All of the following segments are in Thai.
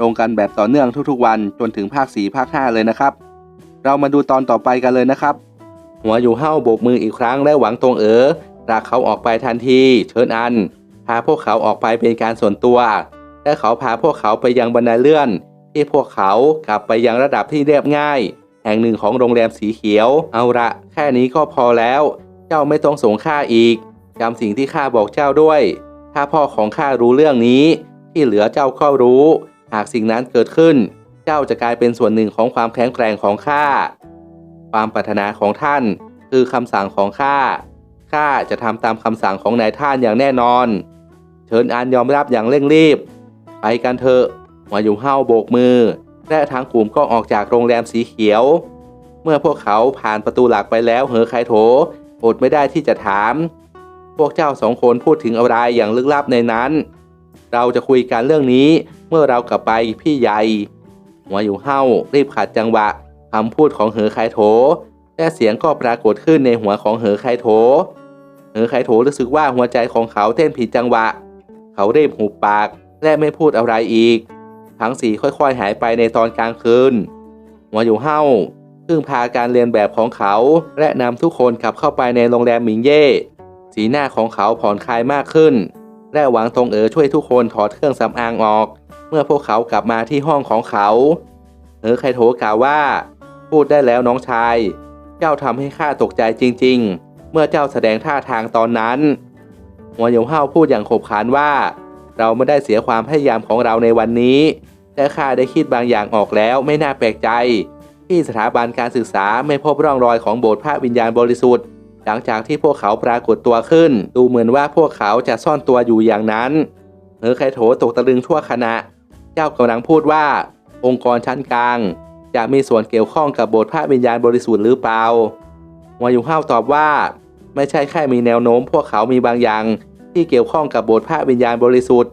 ลงกันแบบต่อเนื่องทุกๆวันจนถึงภาค 4 ภาค 5 เลยนะครับ เรามาดูตอนต่อไปกันเลยนะครับ หัวอยู่เห้าโบกมืออีกครั้งและหวังตรงเอ๋อลากเขาออกไปทันทีเชิญอัน พาพวกเขาออกไปเป็นการส่วนตัวและเขาพาพวกเขาไปยังบันไดเลื่อน ที่พวกเขากลับไปยังระดับที่เรียบง่าย แห่งหนึ่งของโรงแรมสีเขียว เอาละแค่นี้ก็พอแล้ว เจ้าไม่ต้องสงข้าอีกจำสิ่งที่ข้าบอกเจ้าด้วย ถ้าพ่อของข้ารู้เรื่องนี้ ที่เหลือเจ้าก็รู้ หากสิ่งนั้นเกิดขึ้น เจ้าจะกลายเป็นส่วนหนึ่งของความแข็งแกร่งของข้า ความปรารถนาของท่านคือคำสั่งของข้า ข้าจะทำตามคำสั่งของนายท่านอย่างแน่นอน เชิญอันยอมรับอย่างเร่งรีบ ไปกันเถอะหัวอยู่เห้าโบกมือ และทั้งกลุ่มก็ออกจากโรงแรมสีเขียว เมื่อพวกเขาผ่านประตูหลักไปแล้วเหอไคโถอดไม่ได้ที่จะถาม พวกเจ้าสองคนพูดถึงอะไรอย่างลึกลับในนั้น เราจะคุยกันเรื่องนี้เมื่อเรากลับไปพี่ใหญ่หัวอยู่เห้ารีบขัดจังหวะคำพูดของเหอไคโถ และเสียงก็ปรากฏขึ้นในหัวของเหอไคโถ เหอไคโถรู้สึกว่าหัวใจของเขาเต้นผิดจังหวะ เขาเรีบหุบปากและไม่พูดอะไรอีก ทั้งสีค่อยๆหายไปในตอนกลางคืนหัวอยู่เห้าพึ่งพาการเรียนแบบของเขา และนำทุกคนกลับเข้าไปในโรงแรมหมิงเย่สีหน้าของเขาผ่อนคลายมากขึ้น และหวังตงเอ๋อช่วยทุกคนถอดเครื่องสำอางออก เมื่อพวกเขากลับมาที่ห้องของเขาเออไคโถกล่าวว่า พูดได้แล้วน้องชาย เจ้าทำให้ข้าตกใจจริง ๆ เมื่อเจ้าแสดงท่าทางตอนนั้นหัวหยงเฮาพูดอย่างขบขานว่า เราไม่ได้เสียความพยายามของเราในวันนี้แต่ข้าได้คิดบางอย่างออกแล้วไม่น่าแปลกใจ ที่สถาบันการศึกษาไม่พบร่องรอยของโบสถ์พระวิญญาณบริสุทธิ์ หลังจากที่พวกเขาปรากฏตัวขึ้น ดูเหมือนว่าพวกเขาจะซ่อนตัวอยู่อย่างนั้นเฮอไคโถตกตะลึงชั่วขณะ เจ้ากำลังพูดว่า องค์กรชั้นกลาง จะมีส่วนเกี่ยวข้องกับโบสถ์พระวิญญาณบริสุทธิ์หรือเปล่าวายุห้าวตอบว่า ไม่ใช่แค่มีแนวโน้ม พวกเขามีบางอย่าง ที่เกี่ยวข้องกับโบสถ์พระวิญญาณบริสุทธิ์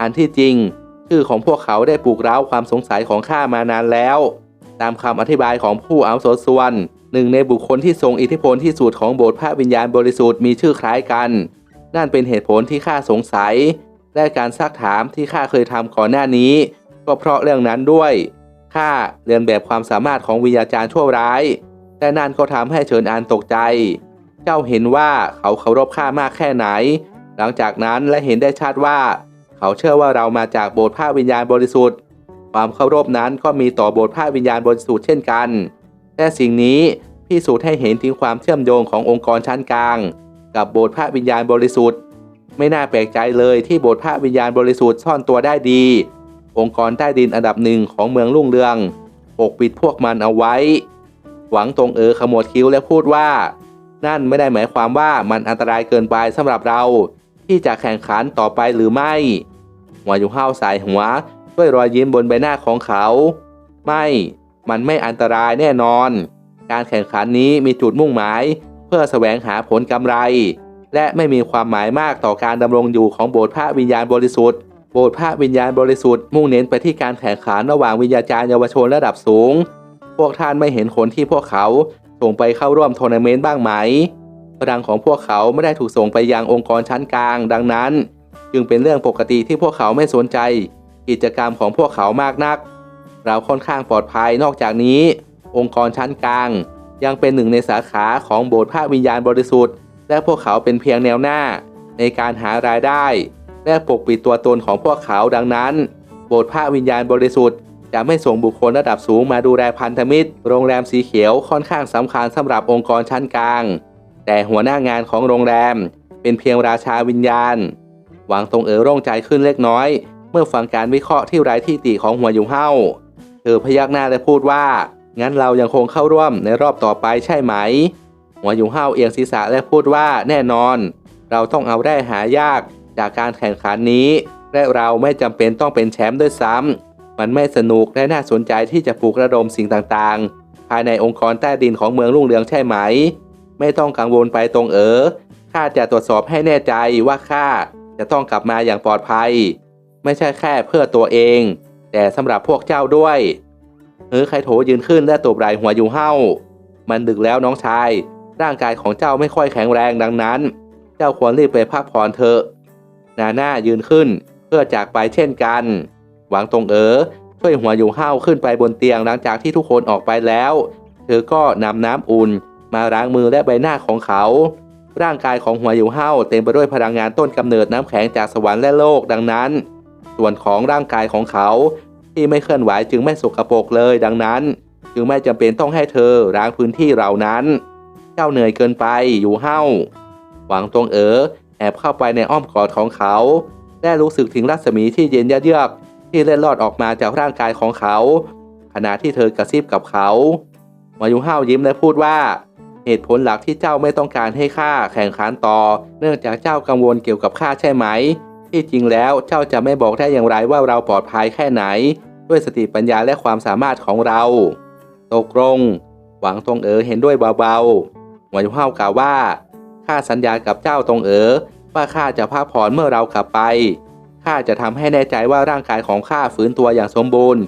อันที่จริงชื่อของพวกเขาได้ปลุกเร้าความสงสัยของข้ามานานแล้ว ตามคำอธิบายของผู้อาวุโสส่วน หนึ่งในบุคคลที่ทรงอิทธิพลที่สุดของโบสถ์พระวิญญาณบริสุทธิ์มีชื่อคล้ายกัน นั่นเป็นเหตุผลที่ข้าสงสัย และการซักถามที่ข้าเคยทำก่อนหน้านี้ ก็เพราะเรื่องนั้นด้วยข้าเรียนแบบความสามารถของวิญญาจารย์ชั่วร้ายแต่นั่นก็ทำให้เฉินอานตกใจ เจ้าเห็นว่าเขาเคารพข้ามากแค่ไหน หลังจากนั้นและเห็นได้ชัดว่า เขาเชื่อว่าเรามาจากโบสถ์พระวิญญาณบริสุทธิ์ ความเคารพนั้นก็มีต่อโบสถ์พระวิญญาณบริสุทธิ์เช่นกัน แต่สิ่งนี้พิสูจน์ให้เห็นถึงความเชื่อมโยงขององค์กรชั้นกลาง กับโบสถ์พระวิญญาณบริสุทธิ์ ไม่น่าแปลกใจเลยที่โบสถ์พระวิญญาณบริสุทธิ์ซ่อนตัวได้ดี องค์กรใต้ดินอันดับหนึ่งของเมืองรุ่งเรืองปกปิดพวกมันเอาไว้ หวังตรงเออขมวดคิ้วและพูดว่า นั่นไม่ได้หมายความว่ามันอันตรายเกินไปสำหรับเรา ที่จะแข่งขันต่อไปหรือไม่หัวอยู่ห้าวสายหัวด้วยรอยยิ้มบนใบหน้าของเขา ไม่ มันไม่อันตรายแน่นอน การแข่งขันนี้มีจุดมุ่งหมาย เพื่อแสวงหาผลกำไร และไม่มีความหมายมากต่อการดำรงอยู่ของโบสถ์พระวิญญาณบริสุทธิ์โบสถ์พระวิญญาณบริสุทธิ์มุ่งเน้นไปที่การแข่งขันระหว่างวิญญาจารย์เยาวชนระดับสูง พวกท่านไม่เห็นคนที่พวกเขาส่งไปเข้าร่วมทัวร์นาเมนต์บ้างไหมพลังของพวกเขาไม่ได้ถูกส่งไปยังองค์กรชั้นกลาง ดังนั้น จึงเป็นเรื่องปกติที่พวกเขาไม่สนใจ กิจกรรมของพวกเขามากนัก เราค่อนข้างปลอดภัยนอกจากนี้ องค์กรชั้นกลาง ยังเป็นหนึ่งในสาขาของโบสถ์พระวิญญาณบริสุทธิ์ และพวกเขาเป็นเพียงแนวหน้า ในการหารายได้ และปกปิดตัวตนของพวกเขาดังนั้น โบสถ์พระวิญญาณบริสุทธิ์จะไม่ส่งบุคคลระดับสูงมาดูแลพันธมิตร โรงแรมสีเขียวค่อนข้างสำคัญสำหรับองค์กรชั้นกลาง แต่หัวหน้างานของโรงแรม เป็นเพียงราชาวิญญาณ หวังตรงเอ๋อร่งใจขึ้นเล็กน้อย เมื่อฟังการวิเคราะห์ที่ไร้ที่ติของหัวอยู่เฮ้า เธอพยักหน้าและพูดว่า งั้นเรายังคงเข้าร่วมในรอบต่อไปใช่ไหม หัวยู่เฮาเอียงศีรษะและพูดว่าแน่นอน เราต้องเอาได้หายากจากการแข่งขันนี้ และเราไม่จำเป็นต้องเป็นแชมป์ด้วยซ้มันไม่สนุกและน่าสนใจที่จะปลุกระดมสิ่งต่างๆ ภายในองค์กรใต้ดินของเมืองรุ่งเรืองใช่ไหม ไม่ต้องกังวลไปตรงเออข้าจะตรวจสอบให้แน่ใจว่าข้าจะต้องกลับมาอย่างปลอดภัย ไม่ใช่แค่เพื่อตัวเอง แต่สำหรับพวกเจ้าด้วยเฮ้อใครโถยืนขึ้นและตบไหล่หัวอยู่เห้า มันดึกแล้วน้องชาย ร่างกายของเจ้าไม่ค่อยแข็งแรงดังนั้น เจ้าควรรีบไปพักผ่อนเถอะ นาหน้ายืนขึ้นเพื่อจากไปเช่นกัน หวังตรงเอ๋อช่วยหัวอยู่ห้าขึ้นไปบนเตียงหลังจากที่ทุกคนออกไปแล้ว เธอก็นำน้ำอุ่นมาล้างมือและใบหน้าของเขา ร่างกายของหัวอยู่ห้าเต็มไปด้วยพลังงานต้นกำเนิดน้ำแข็งจากสวรรค์และโลกดังนั้น ส่วนของร่างกายของเขา ที่ไม่เคลื่อนไหวจึงไม่สกปรกเลยดังนั้น จึงไม่จำเป็นต้องให้เธอล้างพื้นที่เหล่านั้น เจ้าเหนื่อยเกินไปอยู่เห้าหวังตรงเอ๋อแอบเข้าไปในอ้อมกอดของเขาและรู้สึกถึงรัศมีที่เย็นเยือกที่เล็ดลอดออกมาจากร่างกายของเขา ขณะที่เธอกระซิบกับเขา มายุห้าวยิ้มและพูดว่า เหตุผลหลักที่เจ้าไม่ต้องการให้ข้าแข่งขันต่อ เนื่องจากเจ้ากังวลเกี่ยวกับข้าใช่ไหม ที่จริงแล้วเจ้าจะไม่บอกได้อย่างไรว่าเราปลอดภัยแค่ไหน ด้วยสติปัญญาและความสามารถของเรา ตกลง หวังตรงเอ๋อเห็นด้วยเบาๆมายุห้ากล่าวว่าข้าสัญญากับเจ้าตรงเอ๋อว่าข้าจะพักผ่อนเมื่อเรากลับไปข้าจะทำให้แน่ใจว่าร่างกายของข้าฟื้นตัวอย่างสมบูรณ์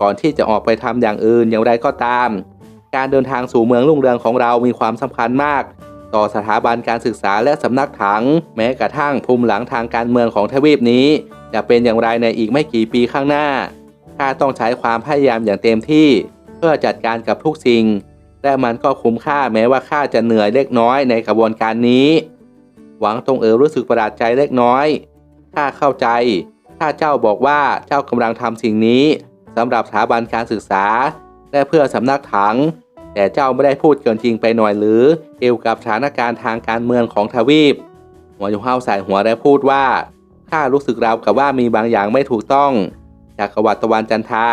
ก่อนที่จะออกไปทำอย่างอื่นอย่างไรก็ตาม การเดินทางสู่เมืองรุ่งเรืองของเรามีความสำคัญมาก ต่อสถาบันการศึกษาและสำนักถัง แม้กระทั่งภูมิหลังทางการเมืองของทวีปนี้ จะเป็นอย่างไรในอีกไม่กี่ปีข้างหน้าข้าต้องใช้ความพยายามอย่างเต็มที่ เพื่อจัดการกับทุกสิ่ง และมันก็คุ้มค่าแม้ว่าข้าจะเหนื่อยเล็กน้อยในกระบวนการนี้ หวังตรงเออรู้สึกประหลาดใจเล็กน้อยข้าเข้าใจ ถ้าเจ้าบอกว่าเจ้ากำลังทำสิ่งนี้สำหรับสถาบันการศึกษา และเพื่อสำนักถัง แต่เจ้าไม่ได้พูดเกินจริงไปหน่อยหรือเกี่ยวกับสถานการณ์ทางการเมืองของทวีป หัวยุห้าใส่หัวและพูดว่าข้ารู้สึกราวกับว่ามีบางอย่างไม่ถูกต้องจากกวัตตะวันจันทา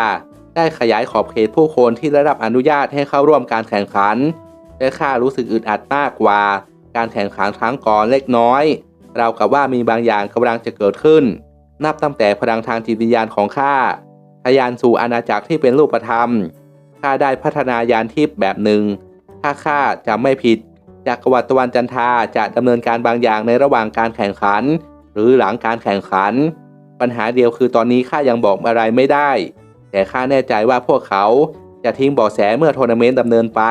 ได้ขยายขอบเขตผู้คนที่ได้รับอนุญาตให้เข้าร่วมการแข่งขันและข้ารู้สึกอึดอัดมากกว่า การแข่งขันครั้งก่อนเล็กน้อยเราวกับว่ามีบางอย่างกำลังจะเกิดขึ้น นับตั้งแต่พลังทางจิตวิญญาณของข้าทะยานสู่อาณาจักรที่เป็นรูปธรรม ข้าได้พัฒนายานทิพย์แบบหนึ่ง ถ้าข้าจำไม่ผิดจักรวรรดิตะวันจันทาจะดำเนินการบางอย่างในระหว่างการแข่งขัน หรือหลังการแข่งขัน ปัญหาเดียวคือตอนนี้ข้ายังบอกอะไรไม่ได้ แต่ข้าแน่ใจว่าพวกเขาจะทิ้งเบาะแสเมื่อทัวร์นาเมนต์ดำเนินไป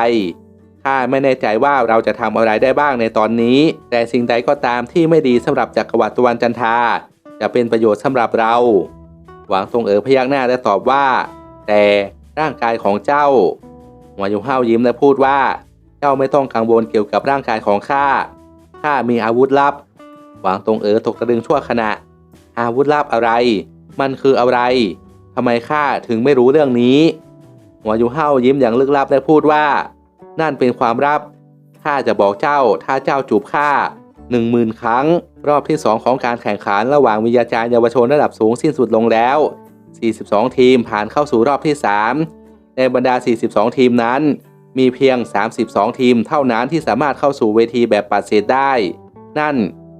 ข้าไม่แน่ใจว่าเราจะทำอะไรได้บ้างในตอนนี้ แต่สิ่งใดก็ตามที่ไม่ดีสำหรับจักรวรรดิตะวันจันทา จะเป็นประโยชน์สำหรับเรา หวังทรงเอ๋อพยักหน้าและตอบว่า แต่ ร่างกายของเจ้าหัวยุห้าวยิ้มและพูดว่า เจ้าไม่ต้องกังวลเกี่ยวกับร่างกายของข้าข้ามีอาวุธลับ หวังตรงเอ๋อตกตะลึงชั่วขณะ อาวุธลับอะไร มันคืออะไรทำไมข้าถึงไม่รู้เรื่องนี้หัวยุห้าวยิ้มอย่างลึกลับและพูดว่า นั่นเป็นความลับข้าจะบอกเจ้าถ้าเจ้าจูบข้าหนึ่งหมื่นครั้ง รอบที่2ของการแข่งขันระหว่างวิทยาจารย์เยาวชนระดับสูงสิ้นสุดลงแล้ว 42 ทีมผ่านเข้าสู่รอบที่ 3 ในบรรดา 42 ทีมนั้น มีเพียง 32 ทีมเท่านั้นที่สามารถเข้าสู่เวทีแบบปัดเศษได้ นั่น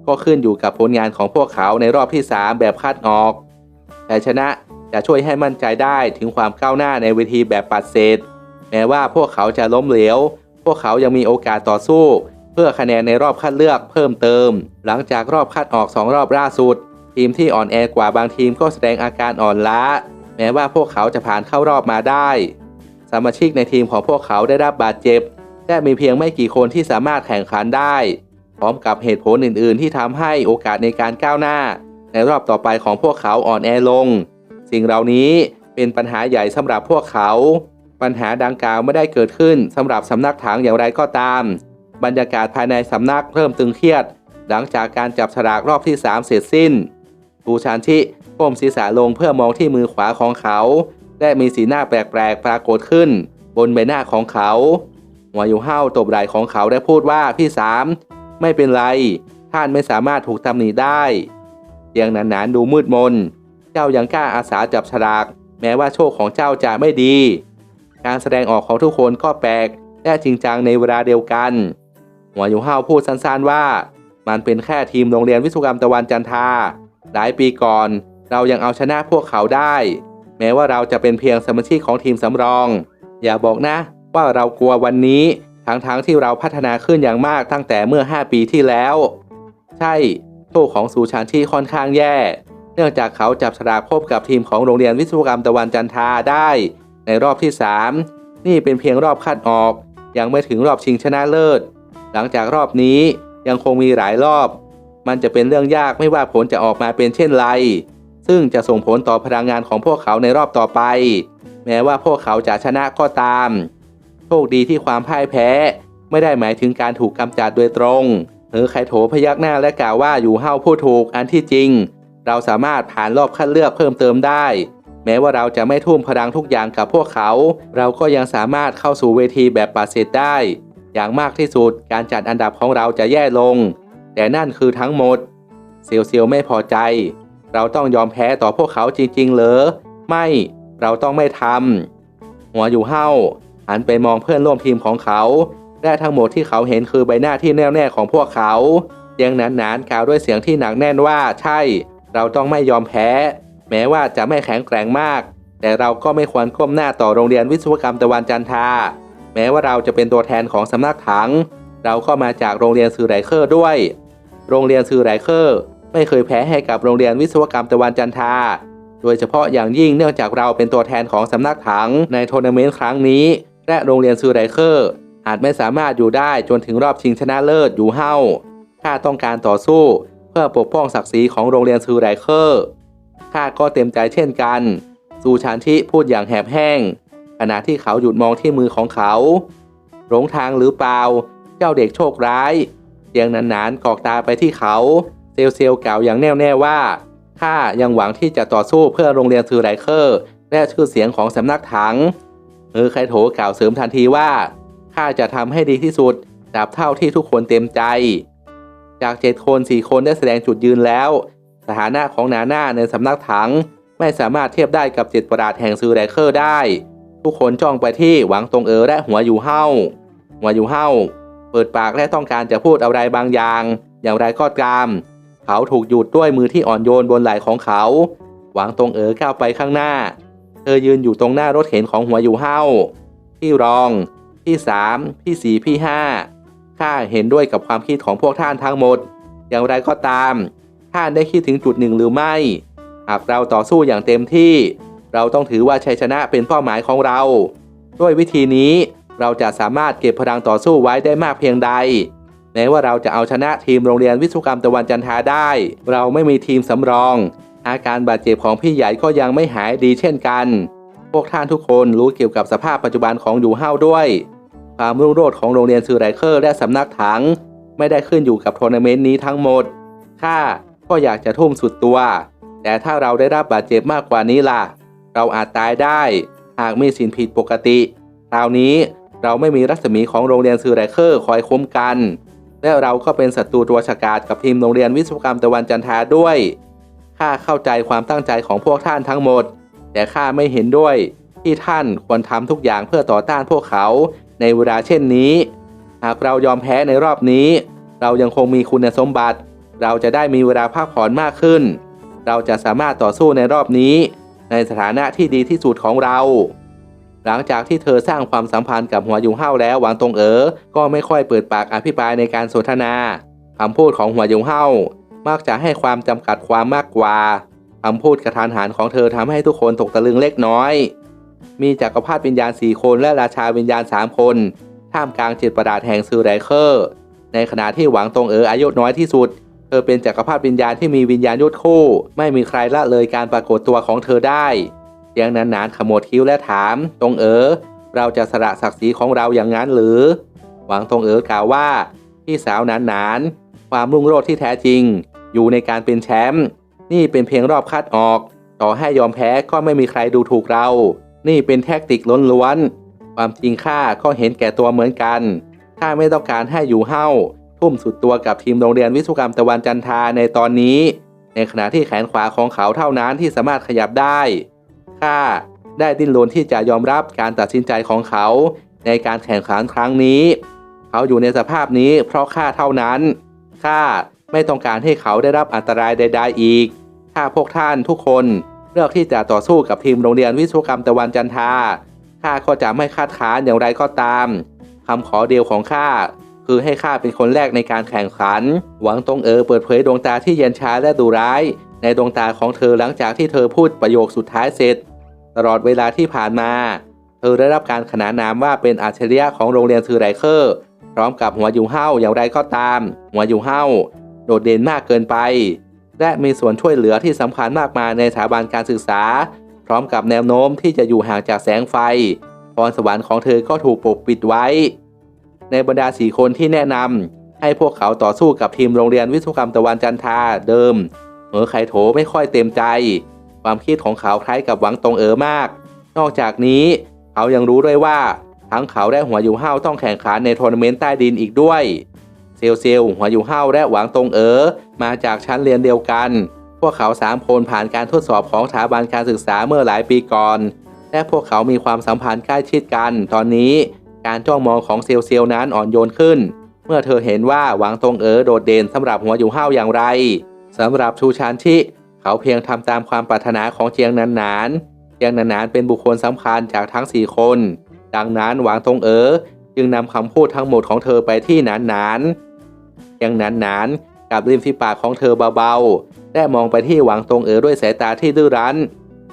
ก็ขึ้นอยู่กับผลงานของพวกเขาในรอบที่ 3 แบบคัดออกแต่ชนะจะช่วยให้มั่นใจได้ถึงความก้าวหน้าในเวทีแบบปัดเศษ แม้ว่าพวกเขาจะล้มเหลว พวกเขายังมีโอกาสต่อสู้ เพื่อคะแนนในรอบคัดเลือกเพิ่มเติม หลังจากรอบคัดออก 2 รอบล่าสุด ทีมที่อ่อนแอกว่าบางทีมก็แสดงอาการอ่อนล้า แม้ว่าพวกเขาจะผ่านเข้ารอบมาได้ สมาชิกในทีมของพวกเขาได้รับบาดเจ็บ และมีเพียงไม่กี่คนที่สามารถแข่งขันได้ พร้อมกับเหตุผลอื่น ๆ ที่ทำให้โอกาสในการก้าวหน้า ในรอบต่อไปของพวกเขาอ่อนแอลง สิ่งเหล่านี้เป็นปัญหาใหญ่สำหรับพวกเขา ปัญหาดังกล่าวไม่ได้เกิดขึ้นสำหรับสำนักถังอย่างไรก็ตาม บรรยากาศภายในสำนักเริ่มตึงเครียดหลังจากการจับฉลากรอบที่ 3 เสร็จสิ้น ปูชานชิก้มศีรษะลงเพื่อมองที่มือขวาของเขา และมีสีหน้าแปลกๆ ปรากฏขึ้น บนใบหน้าของเขาหัวอยู่ห้าตบไหล่ของเขาและพูดว่าพี่สามไม่เป็นไร ท่านไม่สามารถถูกตำหนิได้เสียงหนานๆดูมืดมน เจ้ายังกล้าอาสาจับฉลาก แม้ว่าโชคของเจ้าจะไม่ดี การแสดงออกของทุกคนก็แปลก และจริงจังในเวลาเดียวกันหัวอยู่ห้าพูดสั้นๆว่า มันเป็นแค่ทีมโรงเรียนวิศวกรรมตะวันจันทา หลายปีก่อน เรายังเอาชนะพวกเขาได้ แม้ว่าเราจะเป็นเพียงสมาชิกของทีมสำรอง อย่าบอกนะ ว่าเรากลัววันนี้ทั้งๆทที่เราพัฒนาขึ้นอย่างมากตั้งแต่เมื่อ 5 ปีที่แล้ว ใช่โชคของซูชานที่ค่อนข้างแย่ เนื่องจากเขาจับฉลากพบกับทีมของโรงเรียนวิศวกรรมตะวันจันทาได้ ในรอบที่ 3 นี่เป็นเพียงรอบคัดออก ยังไม่ถึงรอบชิงชนะเลิศ หลังจากรอบนี้ยังคงมีหลายรอบ มันจะเป็นเรื่องยากไม่ว่าผลจะออกมาเป็นเช่นไร ซึ่งจะส่งผลต่อพลังงานของพวกเขาในรอบต่อไป แม้ว่าพวกเขาจะชนะก็ตาม โชคดีที่ความพ่ายแพ้ ไม่ได้หมายถึงการถูกกำจัดโดยตรงเออไคโถพยักหน้าและกล่าวว่าอยู่เฮาผู้ถูกอันที่จริง เราสามารถผ่านรอบคัดเลือกเพิ่มเติมได้ แม้ว่าเราจะไม่ทุ่มพลังทุกอย่างกับพวกเขา เราก็ยังสามารถเข้าสู่เวทีแบบปาเสร็จได้ อย่างมากที่สุดการจัดอันดับของเราจะแย่ลง แต่นั่นคือทั้งหมด เซียวเซียวไม่พอใจ เราต้องยอมแพ้ต่อพวกเขาจริงๆ เหรอ ไม่ เราต้องไม่ทำ หัวอยู่เห้าหันไปมองเพื่อนร่วมทีมของเขา และทั้งหมดที่เขาเห็นคือใบหน้าที่แน่วแน่ของพวกเขาเสียงหนานๆกล่าวด้วยเสียงที่หนักแน่นว่าใช่ เราต้องไม่ยอมแพ้ แม้ว่าจะไม่แข็งแกร่งมาก แต่เราก็ไม่ควรก้มหน้าต่อโรงเรียนวิศวกรรมตะวันจันทา แม้ว่าเราจะเป็นตัวแทนของสำนักถัง เราก็มาจากโรงเรียนซือไรเคอร์ด้วย โรงเรียนซือไรเคอร์ไม่เคยแพ้ให้กับโรงเรียนวิศวกรรมตะวันจันทา โดยเฉพาะอย่างยิ่งเนื่องจากเราเป็นตัวแทนของสำนักถังในทัวร์นาเมนต์ครั้งนี้ และโรงเรียนซือไรเคอร์อาจไม่สามารถอยู่ได้จนถึงรอบชิงชนะเลิศอยู่เฮ้าข้าต้องการต่อสู้ เพื่อปกป้องศักดิ์ศรีของโรงเรียนซือไรเคอร์ข้าก็เต็มใจเช่นกันซูชานชิพูดอย่างแหบแห้งขณะที่เขาหยุดมองที่มือของเขาหลงทางหรือเปล่า เจ้าเด็กโชคร้ายเสียงนานๆกอกตาไปที่เขา เซลเซลกล่าวอย่างแน่วแน่ว่าข้ายังหวังที่จะต่อสู้เพื่อโรงเรียนซือไรเคอร์ และชื่อเสียงของสำนักถังเออไคโถกล่าวเสริมทันทีว่าข้าจะทำให้ดีที่สุดตราบเท่าที่ทุกคนเต็มใจ จากเจ็ดคนสี่คนได้แสดงจุดยืนแล้ว สถานะของนาน่าในสำนักถัง ไม่สามารถเทียบได้กับเจ็ดประหลาดแห่งซือไรเคอร์ได้ ทุกคนจ้องไปที่หวังตรงเออและหัวอยู่เฮ้าหัวอยู่เฮ้า เปิดปากและต้องการจะพูดอะไรบางอย่าง อย่างไรก็ตาม เขาถูกหยุดด้วยมือที่อ่อนโยนบนไหล่ของเขา หวังตรงเอ๋อก้าวไปข้างหน้า เธอยืนอยู่ตรงหน้ารถเข็นของหัวอยู่เฮ้าพี่รอง พี่สามพี่สี่พี่ห้าข้าเห็นด้วยกับความคิดของพวกท่านทั้งหมด อย่างไรก็ตาม ท่านได้คิดถึงจุดหนึ่งหรือไม่ หากเราต่อสู้อย่างเต็มที่ เราต้องถือว่าชัยชนะเป็นเป้าหมายของเรา ด้วยวิธีนี้ เราจะสามารถเก็บพลังต่อสู้ไว้ได้มากเพียงใด แม้ว่าเราจะเอาชนะทีมโรงเรียนวิศวกรรมตะวันจันทาได้ เราไม่มีทีมสำรอง อาการบาดเจ็บของพี่ใหญ่ก็ยังไม่หายดีเช่นกัน พวกท่านทุกคนรู้เกี่ยวกับสภาพปัจจุบันของอยู่เฮาด้วย ความรุ่งโรจน์ของโรงเรียนซือไรเคอร์และสำนักถัง ไม่ได้ขึ้นอยู่กับทัวร์นาเมนต์นี้ทั้งหมดข้าก็อยากจะทุ่มสุดตัว แต่ถ้าเราได้รับบาดเจ็บมากกว่านี้ล่ะ เราอาจตายได้ หากมีสิ่งผิดปกติคราวนี้ เราไม่มีรัศมีของโรงเรียนซือไรเคอร์คอยคุ้มกัน และเราก็เป็นศัตรูตัวฉกาจกับทีมโรงเรียนวิศวกรรมตะวันจันทราด้วย ข้าเข้าใจความตั้งใจของพวกท่านทั้งหมด แต่ข้าไม่เห็นด้วย ที่ท่านควรทำทุกอย่างเพื่อต่อต้านพวกเขาในเวลาเช่นนี้ หากเรายอมแพ้ในรอบนี้ เรายังคงมีคุณสมบัติ เราจะได้มีเวลาพักผ่อนมากขึ้น เราจะสามารถต่อสู้ในรอบนี้ ในสถานะที่ดีที่สุดของเรา หลังจากที่เธอสร้างความสัมพันธ์กับหัวยุงเฮาแล้วหวังตงเอ๋อก็ไม่ค่อยเปิดปากอภิปรายในการสนทนาคำพูดของหัวยุงเฮามักจะให้ความจำกัดความมากกว่าคำพูดกระทานหันของเธอทำให้ทุกคนตกตะลึงเล็กน้อย มีจักรพรรดิวิญญาณสี่คนและราชาวิญญาณสามคน ท่ามกลางจิตประดาษแห่งซือไรเคอร์ ในขณะที่หวังตงเอ๋ออายุน้อยที่สุด เธอเป็นจักรพรรดิวิญญาณที่มีวิญญาณยุทธคู่ ไม่มีใครละเลยการปรากฏตัวของเธอได้ เสียงนานๆขมวดคิ้วและถาม ตรงเอ๋อเราจะสละศักดิ์ศรีของเราอย่างนั้นหรือ หวังตรงเอ๋อกล่าวว่า พี่สาวนานๆ ความรุ่งโรจน์ที่แท้จริง อยู่ในการเป็นแชมป์นี่เป็นเพียงรอบคัดออก ต่อให้ยอมแพ้ก็ไม่มีใครดูถูกเรา นี่เป็นแท็กติกล้วนๆความจริงข้าก็เห็นแก่ตัวเหมือนกันข้าไม่ต้องการให้อยู่เฮ้าทุ่มสุดตัวกับทีมโรงเรียนวิศวกรรมตะวันจันทาในตอนนี้ ในขณะที่แขนขวาของเขาเท่านั้นที่สามารถขยับได้ ข้าได้ดิ้นรนที่จะยอมรับการตัดสินใจของเขา ในการแข่งขันครั้งนี้ เขาอยู่ในสภาพนี้เพราะข้าเท่านั้นข้าไม่ต้องการให้เขาได้รับอันตรายใด ๆ อีก ถ้าพวกท่านทุกคนเลือกที่จะต่อสู้กับทีมโรงเรียนวิศวกรรมตะวันจันทาข้าก็จะไม่คัดค้านอย่างไรก็ตามคำขอเดียวของข้าคือให้ข้าเป็นคนแรกในการแข่งขัน หวังตงเออเปิดเผยดวงตาที่เย็นชาและดุร้าย ในดวงตาของเธอหลังจากที่เธอพูดประโยคสุดท้ายเสร็จ ตลอดเวลาที่ผ่านมา เธอได้รับการขนานนามว่าเป็นอัจฉริยะของโรงเรียนซือไรเคอร์พร้อมกับหัวยูเฮาอย่างไรก็ตาม หัวยูเฮาโดดเด่นมากเกินไป และมีส่วนช่วยเหลือที่สำคัญมากมายในสถาบันการศึกษา พร้อมกับแนวโน้มที่จะอยู่ห่างจากแสงไฟพรสวรรค์ของเธอก็ถูกปกปิดไว้ ในบรรดาสี่คนที่แนะนำให้พวกเขาต่อสู้กับทีมโรงเรียนวิศวกรรมตะวันจันทาเดิมเหอไคโถไม่ค่อยเต็มใจ ความคิดของเขาคล้ายกับหวังตงเอ๋อมาก นอกจากนี้ เขายังรู้ด้วยว่า ทั้งเขาและหัวยูเฮาต้องแข่งขันในทัวร์นาเมนต์ใต้ดินอีกด้วย เซลเซลหัวยูเฮาและหวังตงเอ๋อมาจากชั้นเรียนเดียวกัน พวกเขาสามคนผ่านการทดสอบของสถาบันการศึกษาเมื่อหลายปีก่อน และพวกเขามีความสัมพันธ์ใกล้ชิดกัน ตอนนี้การจ้องมองของเซลเซลนั้นอ่อนโยนขึ้น เมื่อเธอเห็นว่าหวังตงเอ๋อโดดเด่นสำหรับหัวยูเฮาอย่างไรสำหรับชูชานชิ เขาเพียงทำตามความปรารถนาของเจียงนันนานเจียงนันนานเป็นบุคคลสำคัญจากทั้งสี่คน ดังนั้นหวังตงเอ๋อจึงนำคำพูดทั้งหมดของเธอไปที่นานนานเจียงนันนานกับริมฝีปากของเธอเบาๆและมองไปที่หวังตงเอ๋อด้วยสายตาที่ดื้อรั้น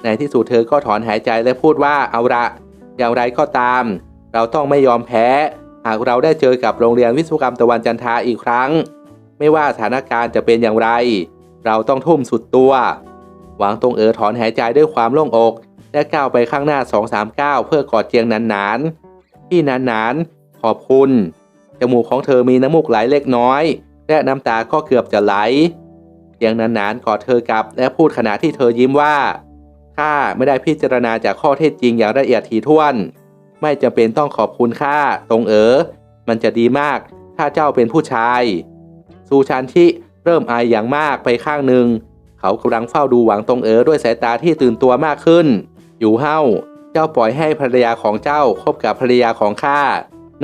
ในที่สุดเธอก็ถอนหายใจและพูดว่าเอาละอย่างไรก็ตาม เราต้องไม่ยอมแพ้ หากเราได้เจอกับโรงเรียนวิศวกรรมตะวันจันทาอีกครั้ง ไม่ว่าสถานการณ์จะเป็นอย่างไร เราต้องทุ่มสุดตัว หวังตรงเออถอนหายใจด้วยความโล่งอก และก้าวไปข้างหน้าสองสามก้าวเพื่อกอดเจียงนันหนานที่นันหนานขอบคุณ จมูกของเธอมีน้ำมูกไหลเล็กน้อย และน้ำตาก็เกือบจะไหลเจียงนันหนานกอดเธอกลับและพูดขณะที่เธอยิ้มว่าข้าไม่ได้พิจารณาจากข้อเท็จจริงอย่างละเอียดถี่ถ้วน ไม่จำเป็นต้องขอบคุณข้าตรงเออ มันจะดีมากถ้าเจ้าเป็นผู้ชาย ซูชานชิ เริ่มอายอย่างมากไปข้างหนึ่ง เขากำลังเฝ้าดูหวังตรงเอ๋อด้วยสายตาที่ตื่นตัวมากขึ้น อยู่เฮ้า เจ้าปล่อยให้ภรรยาของเจ้าคบกับภรรยาของข้า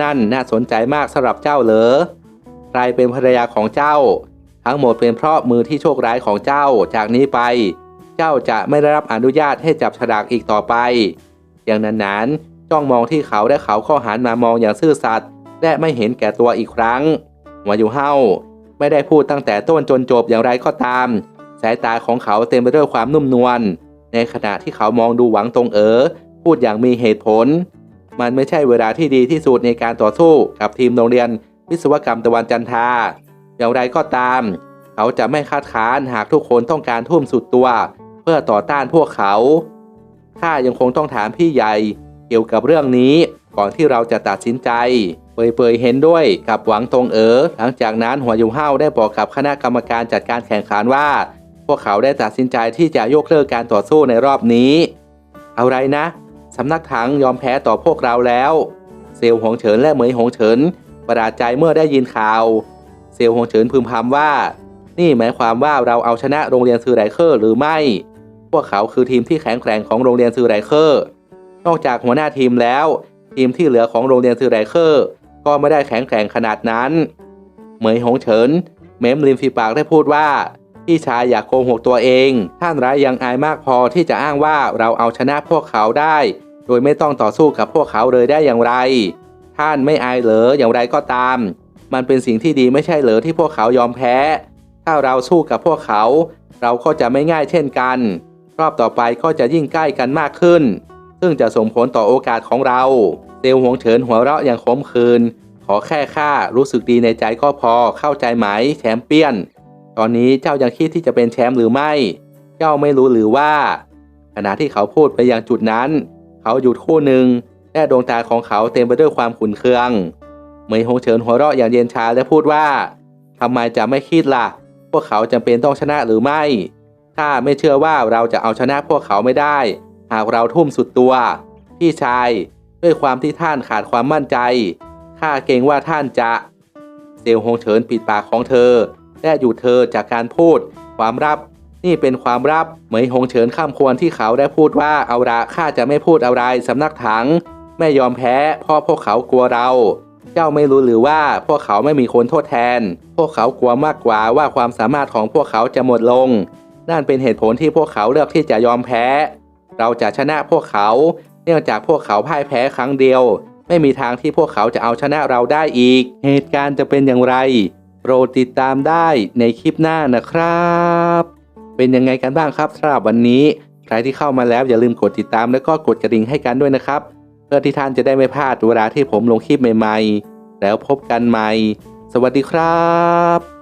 นั่นน่าสนใจมากสำหรับเจ้าเหรอ ใครเป็นภรรยาของเจ้า ทั้งหมดเป็นเพราะมือที่โชคร้ายของเจ้าจากนี้ไป เจ้าจะไม่ได้รับอนุญาตให้จับฉลากอีกต่อไป อย่างนั้นนานจ้องมองที่เขาและเขาก็หันมามองอย่างซื่อสัตย์และไม่เห็นแก่ตัวอีกครั้งวาอยู่เฮ้า ไม่ได้พูดตั้งแต่ต้นจนจบอย่างไรก็ตาม สายตาของเขาเต็มไปด้วยความนุ่มนวลในขณะที่เขามองดูหวังตรงเอ๋อพูดอย่างมีเหตุผล มันไม่ใช่เวลาที่ดีที่สุดในการต่อสู้กับทีมโรงเรียน วิศวกรรมตะวันจันทาอย่างไรก็ตาม เขาจะไม่คัดค้านหากทุกคนต้องการทุ่มสุดตัว เพื่อต่อต้านพวกเขาข้ายังคงต้องถามพี่ใหญ่เกี่ยวกับเรื่องนี้ ก่อนที่เราจะตัดสินใจ เปยๆเห็นด้วยกับหวังตรงเอ๋อหลังจากนั้นหัวยูเฮาได้บอกกับคณะกรรมการจัดการแข่งขันว่า พวกเขาได้ตัดสินใจที่จะยกเลิกการต่อสู้ในรอบนี้ เอะไรนะสำนักถังยอมแพ้ต่อพวกเราแล้ว เซลล์หงเฉินและเหมยหงเฉินประหลาดใจเมื่อได้ยินข่าว เซลล์หงเฉินพึมพำว่า นี่หมายความว่าเราเอาชนะโรงเรียนซือไรเคอร์หรือไม่ พวกเขาคือทีมที่แข็งแกร่งของโรงเรียนซือไรเคอร์ นอกจากหัวหน้าทีมแล้ว ทีมที่เหลือของโรงเรียนซือไรเคอร์ ก็ไม่ได้แข็งแกร่งขนาดนั้น เหมยหงเฉิน เม้มริมฝีปากได้พูดว่าพี่ชายอย่าโกหกตัวเอง ท่านร้ายยังอายมากพอที่จะอ้างว่าเราเอาชนะพวกเขาได้ โดยไม่ต้องต่อสู้กับพวกเขาเลยได้อย่างไร ท่านไม่อายเหรออย่างไรก็ตาม มันเป็นสิ่งที่ดีไม่ใช่เหรอที่พวกเขายอมแพ้ ถ้าเราสู้กับพวกเขา เราก็จะไม่ง่ายเช่นกัน รอบต่อไปก็จะยิ่งใกล้กันมากขึ้น ซึ่งจะส่งผลต่อโอกาสของเราเซลหวงเฉินหัวเราะอย่างขมขื่นขอแค่ข้ารู้สึกดีในใจก็พอเข้าใจไหมแชมเปี้ยน ตอนนี้เจ้ายังคิดที่จะเป็นแชมป์หรือไม่ เจ้าไม่รู้หรือว่า ขณะที่เขาพูดไปยังจุดนั้น เขาหยุดคู่หนึ่งและดวงตาของเขาเต็มไปด้วยความขุ่นเคืองเหมยหงเฉินหัวเราะอย่างเย็นชาและพูดว่าทำไมจะไม่คิดล่ะ พวกเขาจำเป็นต้องชนะหรือไม่ ถ้าไม่เชื่อว่าเราจะเอาชนะพวกเขาไม่ได้ หากเราทุ่มสุดตัว พี่ชายด้วยความที่ท่านขาดความมั่นใจ ข้าเกรงว่าท่านจะ เซลหงเฉินปิดปากของเธอ และหยุดเธอจากการพูด ความลับ นี่เป็นความลับ เหมยหงเฉินข้ามควรที่เขาได้พูดว่าเอาละข้าจะไม่พูดอะไรสำนักถัง ไม่ยอมแพ้พราะพวกเขากลัวเรา เจ้าไม่รู้หรือว่าพวกเขาไม่มีคนโทษแทน พวกเขากลัวมากกว่าว่าความสามารถของพวกเขาจะหมดลง นั่นเป็นเหตุผลที่พวกเขาเลือกที่จะยอมแพ้ เราจะชนะพวกเขา เนื่องจากพวกเขาพ่ายแพ้ครั้งเดียว ไม่มีทางที่พวกเขาจะเอาชนะเราได้อีก เหตุการณ์จะเป็นอย่างไรโปรดติดตามได้ในคลิปหน้านะครับ เป็นยังไงกันบ้างครับสำหรับวันนี้ ใครที่เข้ามาแล้วอย่าลืมกดติดตามแล้วก็กดกระดิ่งให้กันด้วยนะครับ เพื่อที่ท่านจะได้ไม่พลาดเวลาที่ผมลงคลิปใหม่ ๆ แล้วพบกันใหม่ สวัสดีครับ